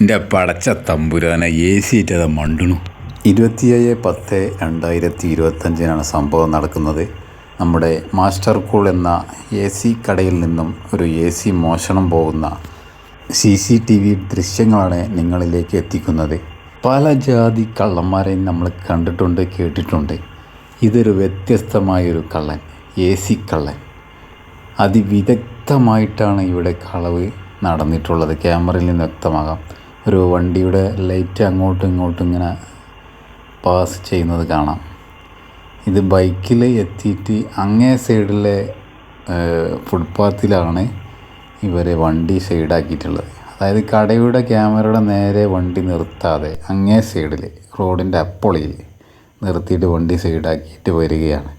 എന്റെ പടച്ച തമ്പുരാനെ എ സി ഇറ്റത് മണ്ടണു. ഇരുപത്തിയേഴ് പത്ത് രണ്ടായിരത്തി ഇരുപത്തഞ്ചിനാണ് സംഭവം നടക്കുന്നത്. നമ്മുടെ മാസ്റ്റർ കൂൾ എന്ന എ സി കടയിൽ നിന്നും ഒരു എ സി മോഷണം പോകുന്ന സി സി ടി വി ദൃശ്യങ്ങളാണ് നിങ്ങളിലേക്ക് എത്തിക്കുന്നത്. പല ജാതി കള്ളന്മാരെയും നമ്മൾ കണ്ടിട്ടുണ്ട് കേട്ടിട്ടുണ്ട്. ഇതൊരു വ്യത്യസ്തമായൊരു കള്ളൻ എ സി കള്ളൻ. അതിവിദഗ്ധമായിട്ടാണ് ഇവിടെ കളവ് നടന്നിട്ടുള്ളത്. ക്യാമറയിൽ നിന്ന് വ്യക്തമാകാം. ഒരു വണ്ടിയുടെ ലൈറ്റ് അങ്ങോട്ടും ഇങ്ങോട്ടും ഇങ്ങനെ പാസ് ചെയ്യുന്നത് കാണാം. ഇത് ബൈക്കിൽ എത്തിയിട്ട് അങ്ങേ സൈഡിലെ ഫുട്പാത്തിലാണ് ഇവർ വണ്ടി സൈഡാക്കിയിട്ടുള്ളത്. അതായത് കടയുടെ ക്യാമറയുടെ നേരെ വണ്ടി നിർത്താതെ അങ്ങേ സൈഡിൽ റോഡിന്റെ അപ്പൊളിയിൽ നിർത്തിയിട്ട് വണ്ടി സൈഡാക്കിയിട്ട് വരികയാണ്.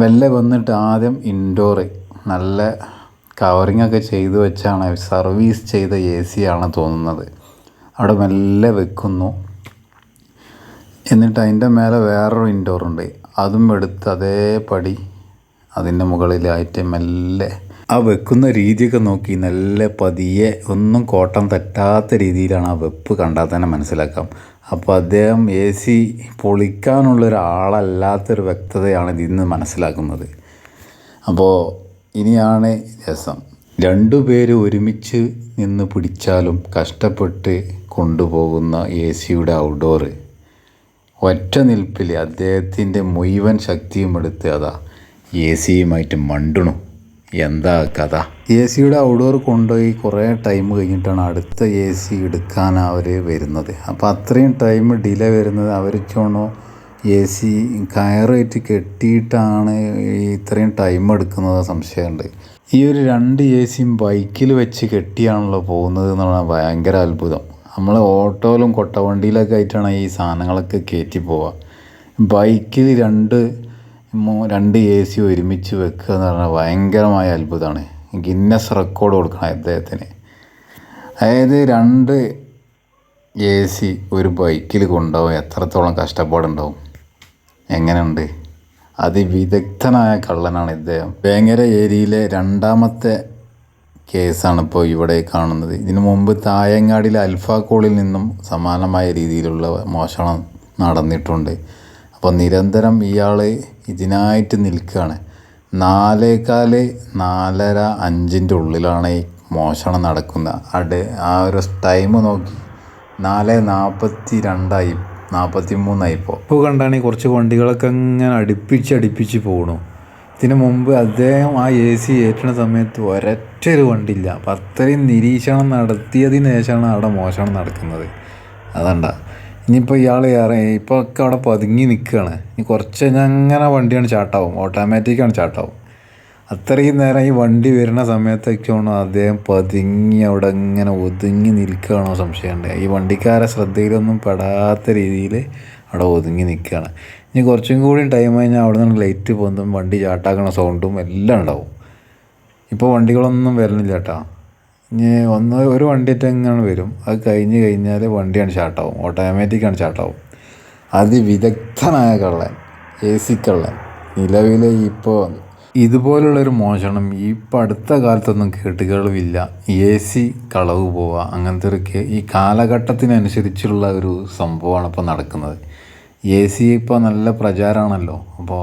വെല്ലെ വന്നിട്ട് ആദ്യം ഇൻഡോർ നല്ല കവറിങ്ങൊക്കെ ചെയ്തു വെച്ചാണ് സർവീസ് ചെയ്ത എ സി ആണ് തോന്നുന്നത്. അവിടെ മെല്ലെ വെക്കുന്നു. എന്നിട്ട് അതിന്റെ മേലെ വേറൊരു ഇൻഡോർ ഉണ്ട്. അതും എടുത്ത് അതേപടി അതിന്റെ മുകളിലായിട്ട് മെല്ലെ ആ വെക്കുന്ന രീതിയൊക്കെ നോക്കി നല്ല പതിയെ ഒന്നും കോട്ടം തട്ടാത്ത രീതിയിലാണ് ആ വെപ്പ് കണ്ടാൽ തന്നെ മനസ്സിലാക്കാം. അപ്പോൾ അദ്ദേഹം എ സി പൊളിക്കാനുള്ള ഒരാളല്ലാത്തൊരു വ്യക്തതയാണ് ഇതിൽ നിന്ന് മനസ്സിലാക്കുന്നത്. അപ്പോൾ ഇനിയാണ് രസം. രണ്ടു പേര് ഒരുമിച്ച് നിന്ന് പിടിച്ചാലും കഷ്ടപ്പെട്ട് കൊണ്ടുപോകുന്ന എ സിയുടെ ഔട്ട്ഡോറ് ഒറ്റ നിൽപ്പിൽ അദ്ദേഹത്തിന്റെ മുഴുവൻ ശക്തിയും എടുത്ത് അതാ എ സിയുമായിട്ട് മണ്ടണു. എന്താ കഥ? എ സിയുടെ ഔട്ട്ഡോർ കൊണ്ടുപോയി കുറേ ടൈം കഴിഞ്ഞിട്ടാണ് അടുത്ത എ സി എടുക്കാൻ അവർ വരുന്നത്. അപ്പോൾ അത്രയും ടൈം ഡിലേ വരുന്നത് അവർക്കാണോ എ സി കയറേറ്റ് കെട്ടിയിട്ടാണ് ഇത്രയും ടൈം എടുക്കുന്നത് സംശയമുണ്ട്. ഈ ഒരു രണ്ട് എ സിയും ബൈക്കിൽ വെച്ച് കെട്ടിയാണല്ലോ പോകുന്നത് എന്നുള്ള ഭയങ്കര അത്ഭുതം. നമ്മൾ ഓട്ടോയിലും കൊട്ടവണ്ടിയിലൊക്കെ ആയിട്ടാണ് ഈ സാധനങ്ങളൊക്കെ കയറ്റി പോവുക. ബൈക്കിൽ രണ്ട് രണ്ട് എ സി ഒരുമിച്ച് വെക്കുക എന്ന് പറഞ്ഞാൽ ഭയങ്കരമായ അത്ഭുതമാണ് ഗിന്നസ് റെക്കോർഡ് കൊടുക്കണം അദ്ദേഹത്തിന്. അതായത് രണ്ട് എ സി ഒരു ബൈക്കിൽ കൊണ്ടുപോകും എത്രത്തോളം കഷ്ടപ്പാടുണ്ടാവും. എങ്ങനെയുണ്ട്? അതിവിദഗ്ധനായ കള്ളനാണ് ഇദ്ദേഹം. വേങ്ങര ഏരിയയിലെ രണ്ടാമത്തെ കേസാണ് ഇപ്പോൾ ഇവിടെ കാണുന്നത്. ഇതിനു മുമ്പ് തായങ്ങാടിയിലെ അൽഫ കോളിൽ നിന്നും സമാനമായ രീതിയിലുള്ള മോഷണം നടന്നിട്ടുണ്ട്. അപ്പോൾ നിരന്തരം ഇയാൾ ഇതിനായിട്ട് നിൽക്കുകയാണ് നാലേകാൽ നാലര അഞ്ചിന്റെ ഉള്ളിലാണ് ഈ മോഷണം നടക്കുന്നത്. അട് ആ ഒരു ടൈം നോക്കി. നാല് നാൽപ്പത്തി രണ്ടായി നാൽപ്പത്തി മൂന്നായി ഇപ്പോൾ ഇപ്പോൾ കണ്ടാണ് ഈ കുറച്ച് വണ്ടികളൊക്കെ ഇങ്ങനെ അടുപ്പിച്ച് അടുപ്പിച്ച് പോകണു ഇതിനു മുമ്പ് അദ്ദേഹം ആ എ സി ഏറ്റുന്ന സമയത്ത് ഒരൊറ്റൊരു വണ്ടിയില്ല. അപ്പം അത്രയും നിരീക്ഷണം നടത്തിയതിന് ശേഷമാണ് അവിടെ മോഷണം നടക്കുന്നത്. അതണ്ട. ഇനിയിപ്പോൾ ഇയാൾ ഏറെ ഇപ്പോൾ ഒക്കെ അവിടെ പതുങ്ങി നിൽക്കുകയാണ് ഇനി കുറച്ച് കഴിഞ്ഞാൽ അങ്ങനെ വണ്ടിയാണ് ചാട്ടാവും. ഓട്ടോമാറ്റിക്കാണ് ചാട്ടാവും. അത്രയും നേരം ഈ വണ്ടി വരുന്ന സമയത്തൊക്കെയാണോ അദ്ദേഹം പതുങ്ങി അവിടെ ഇങ്ങനെ ഒതുങ്ങി നിൽക്കുകയാണോ സംശയമുണ്ട്. ഈ വണ്ടിക്കാരെ ശ്രദ്ധയിലൊന്നും പെടാത്ത രീതിയിൽ അവിടെ ഒതുങ്ങി നിൽക്കുകയാണ്. ഇനി കുറച്ചും കൂടി ടൈം കഴിഞ്ഞാൽ അവിടെ നിന്ന് ലൈറ്റ് പോകുന്നതും വണ്ടി ചാട്ടാക്കണ സൗണ്ടും എല്ലാം ഉണ്ടാവും. ഇപ്പോൾ വണ്ടികളൊന്നും വരുന്നില്ല കേട്ടോ. ഇനി ഒന്ന് ഒരു വണ്ടിയിട്ട് എങ്ങനെ വരും. അത് കഴിഞ്ഞ് കഴിഞ്ഞാൽ വണ്ടിയാണ് ചാട്ടാവും ഓട്ടോമാറ്റിക്കാണ് ചാട്ടാവും അതിവിദഗ്ധനായ കള്ളൻ എ സി കള്ളൻ നിലവിലെ ഇപ്പോൾ ഇതുപോലുള്ളൊരു മോഷണം ഇപ്പം അടുത്ത കാലത്തൊന്നും കേട്ടുകളുമില്ല എ സി കളവ് പോവുക അങ്ങനത്തെ ഒരു ഈ കാലഘട്ടത്തിനനുസരിച്ചുള്ള ഒരു സംഭവമാണ് ഇപ്പോൾ നടക്കുന്നത്. എ സി ഇപ്പോൾ നല്ല പ്രചാരമാണല്ലോ അപ്പോൾ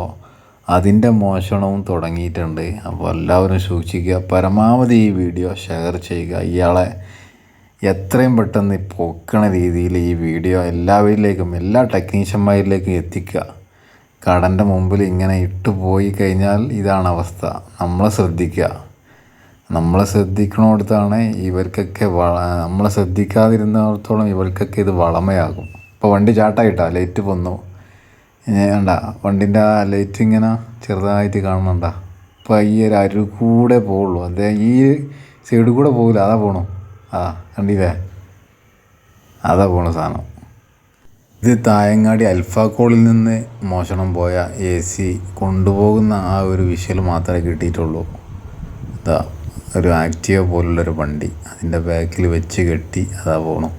അതിന്റെ മോഷണവും തുടങ്ങിയിട്ടുണ്ട്. അപ്പോൾ എല്ലാവരും സൂക്ഷിക്കുക. പരമാവധി ഈ വീഡിയോ ഷെയർ ചെയ്യുക. ഇയാളെ എത്രയും പെട്ടെന്ന് പൊക്കണ രീതിയിൽ ഈ വീഡിയോ എല്ലാവരിലേക്കും എല്ലാ ടെക്നീഷ്യന്മാരിലേക്കും എത്തിക്കുക. കടന്റെ മുമ്പിൽ ഇങ്ങനെ ഇട്ടു പോയി കഴിഞ്ഞാൽ ഇതാണ് അവസ്ഥ. നമ്മളെ ശ്രദ്ധിക്കുക. നമ്മളെ ശ്രദ്ധിക്കണോടത്താണ് ഇവർക്കൊക്കെ വള നമ്മളെ ശ്രദ്ധിക്കാതിരുന്നിടത്തോളം ഇവർക്കൊക്കെ ഇത് വളമയാകും. ഇപ്പോൾ വണ്ടി ചാട്ടായിട്ടാ ലൈറ്റ് പൊന്നു. വേണ്ട വണ്ടിന്റെ ആ ലൈറ്റ് ഇങ്ങനെ ചെറുതായിട്ട് കാണുന്നുണ്ട പയ്യെ ഈ ഒരു അരു കൂടെ പോവുള്ളൂ. അതേ ഈ സൈഡിൽ കൂടെ പോകില്ല അതാ പോണു. ആ കണ്ടില്ലേ? അതാ പോണു സാധനം. ഇത് തായങ്ങാടി അൽഫാക്കോളിൽ കോളിൽ നിന്ന് മോഷണം പോയ എ സി കൊണ്ടുപോകുന്ന ആ ഒരു വിഷ്വൽ മാത്രമേ കിട്ടിയിട്ടുള്ളൂ. ഇതാ ഒരു ആക്റ്റീവ പോലുള്ളൊരു വണ്ടി. അതിന്റെ ബാക്കിൽ വെച്ച് കെട്ടി അതാ പോണു.